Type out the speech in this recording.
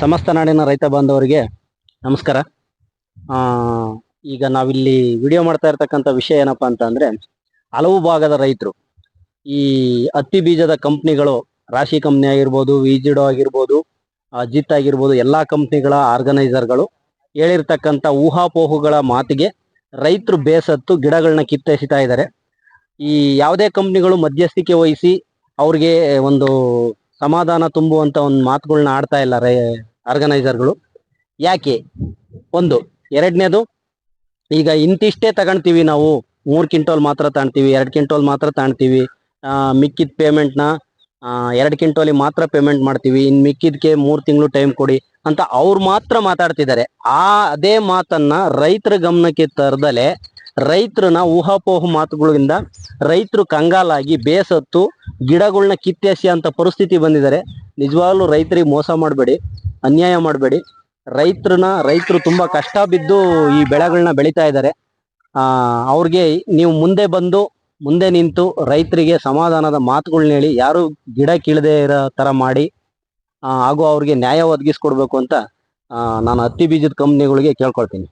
ಸಮಸ್ತ ನಾಡಿನ ರೈತ ಬಾಂಧವರಿಗೆ ನಮಸ್ಕಾರ. ಈಗ ನಾವಿಲ್ಲಿ ವಿಡಿಯೋ ಮಾಡ್ತಾ ಇರ್ತಕ್ಕಂಥ ವಿಷಯ ಏನಪ್ಪಾ ಅಂತ ಅಂದ್ರೆ ಹಲವು ಭಾಗದ ರೈತರು ಈ ಹತ್ತಿ ಬೀಜದ ಕಂಪ್ನಿಗಳು, ರಾಶಿ ಕಂಪ್ನಿ ಆಗಿರ್ಬೋದು ವಿಜಿಡೋ ಆಗಿರ್ಬೋದು ಅಜಿತ್ ಆಗಿರ್ಬೋದು, ಎಲ್ಲಾ ಕಂಪ್ನಿಗಳ ಆರ್ಗನೈಸರ್ಗಳು ಹೇಳಿರ್ತಕ್ಕಂಥ ಊಹಾಪೋಹುಗಳ ಮಾತಿಗೆ ರೈತರು ಬೇಸತ್ತು ಗಿಡಗಳನ್ನ ಕಿತ್ತೆಸಿತಾ ಇದ್ದಾರೆ. ಈ ಯಾವುದೇ ಕಂಪ್ನಿಗಳು ಮಧ್ಯಸ್ಥಿಕೆ ವಹಿಸಿ ಅವ್ರಿಗೆ ಒಂದು ಸಮಾಧಾನ ತುಂಬುವಂತ ಒಂದು ಮಾತುಗಳನ್ನ ಆಡ್ತಾ ಇಲ್ಲ ರೈ ಆರ್ಗನೈಸರ್ಗಳು. ಯಾಕೆ? ಒಂದು, ಎರಡನೇದು, ಈಗ ಇಂತಿಷ್ಟೇ ತಗೊಳ್ತೀವಿ ನಾವು. ಮೂರು ಕಿಂಟೋಲ್ ಮಾತ್ರ ತಾಣ್ತೀವಿ, ಎರಡು ಕಿಂಟೋಲ್ ಮಾತ್ರ ತಾಣ್ತೀವಿ. ಮಿಕ್ಕಿದ ಪೇಮೆಂಟ್ನ ಎರಡು ಕ್ವಿಂಟೋಲಿ ಮಾತ್ರ ಪೇಮೆಂಟ್ ಮಾಡ್ತೀವಿ. ಇನ್ ಮಿಕ್ಕಿದ್ಕೆ ಮೂರು ತಿಂಗಳು ಟೈಮ್ ಕೊಡಿ ಅಂತ ಅವ್ರು ಮಾತ್ರ ಮಾತಾಡ್ತಿದ್ದಾರೆ ಆ, ಅದೇ ಮಾತನ್ನ ರೈತರ ಗಮನಕ್ಕೆ ತರದಲೆ ರೈತರನ್ನ ಊಹಾಪೋಹ ಮಾತುಗಳಿಂದ ರೈತರು ಕಂಗಾಲಾಗಿ ಬೇಸತ್ತು ಗಿಡಗಳನ್ನ ಕಿತ್ತೆಸಿ ಅಂತ ಪರಿಸ್ಥಿತಿ ಬಂದಿದ್ದಾರೆ. ನಿಜವಾಗ್ಲೂ ರೈತರಿಗೆ ಮೋಸ ಮಾಡಬೇಡಿ, ಅನ್ಯಾಯ ಮಾಡಬೇಡಿ. ರೈತರನ್ನ ರೈತರು ತುಂಬಾ ಕಷ್ಟ ಬಿದ್ದು ಈ ಬೆಳೆಗಳನ್ನ ಬೆಳೀತಾ ಇದ್ದಾರೆ. ಅವ್ರಿಗೆ ನೀವು ಮುಂದೆ ಬಂದು, ಮುಂದೆ ನಿಂತು ರೈತರಿಗೆ ಸಮಾಧಾನದ ಮಾತುಗಳನ್ನ ಹೇಳಿ, ಯಾರು ಗಿಡ ಕೀಳದೆ ಇರೋ ತರ ಮಾಡಿ ಹಾಗೂ ಅವ್ರಿಗೆ ನ್ಯಾಯ ಒದಗಿಸ್ಕೊಡ್ಬೇಕು ಅಂತ ನಾನು ಹತ್ತಿ ಬೀಜದ ಕಂಪ್ನಿಗಳಿಗೆ ಕೇಳ್ಕೊಳ್ತೀನಿ.